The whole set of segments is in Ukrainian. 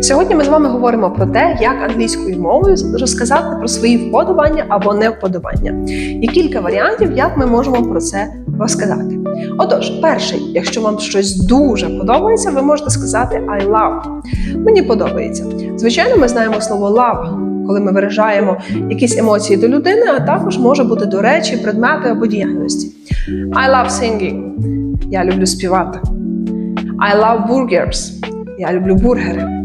Сьогодні ми з вами говоримо про те, як англійською мовою розказати про свої вподобання або невподобання. Є кілька варіантів, як ми можемо про це розказати. Отож, перший, якщо вам щось дуже подобається, ви можете сказати I love. Мені подобається. Звичайно, ми знаємо слово love, коли ми виражаємо якісь емоції до людини, а також може бути до речі, предмети або діяльності. I love singing. Я люблю співати. I love burgers. Я люблю бургери.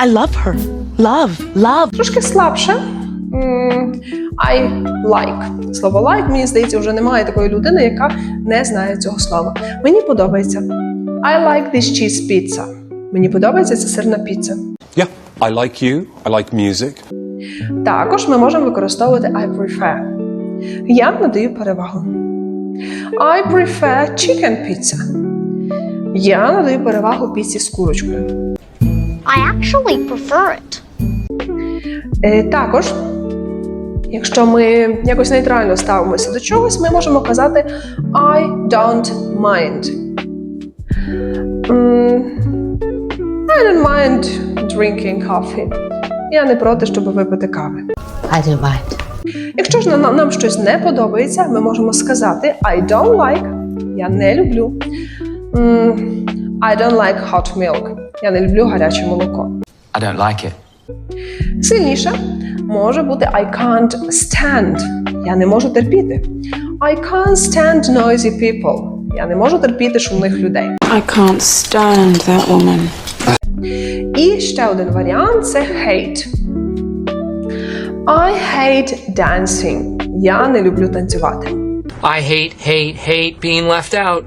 I love her. Love, love. Трошки слабше. I like. Слово like, мені здається, вже немає такої людини, яка не знає цього слова. Мені подобається. I like this cheese pizza. Мені подобається ця сирна піца. Yeah, I like you. I like music. Також ми можемо використовувати I prefer. Я надаю перевагу. I prefer chicken pizza. Я надаю перевагу піці з курочкою. I actually prefer it. Е, також, якщо ми якось нейтрально ставимося до чогось, ми можемо казати I don't mind. I don't mind drinking coffee. Я не проти, щоб випити кави. I do mind. Якщо ж нам, нам щось не подобається, ми можемо сказати I don't like. Я не люблю. I don't like hot milk. Я не люблю гаряче молоко. I don't like it. Сильніше може бути I can't stand. Я не можу терпіти. I can't stand noisy people. Я не можу терпіти шумних людей. I can't stand that woman. І ще один варіант це hate. I hate dancing. Я не люблю танцювати. I hate, hate, hate being left out.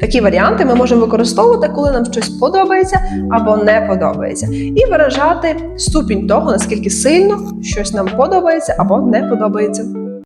Такі варіанти ми можемо використовувати, коли нам щось подобається або не подобається, і виражати ступінь того, наскільки сильно щось нам подобається або не подобається.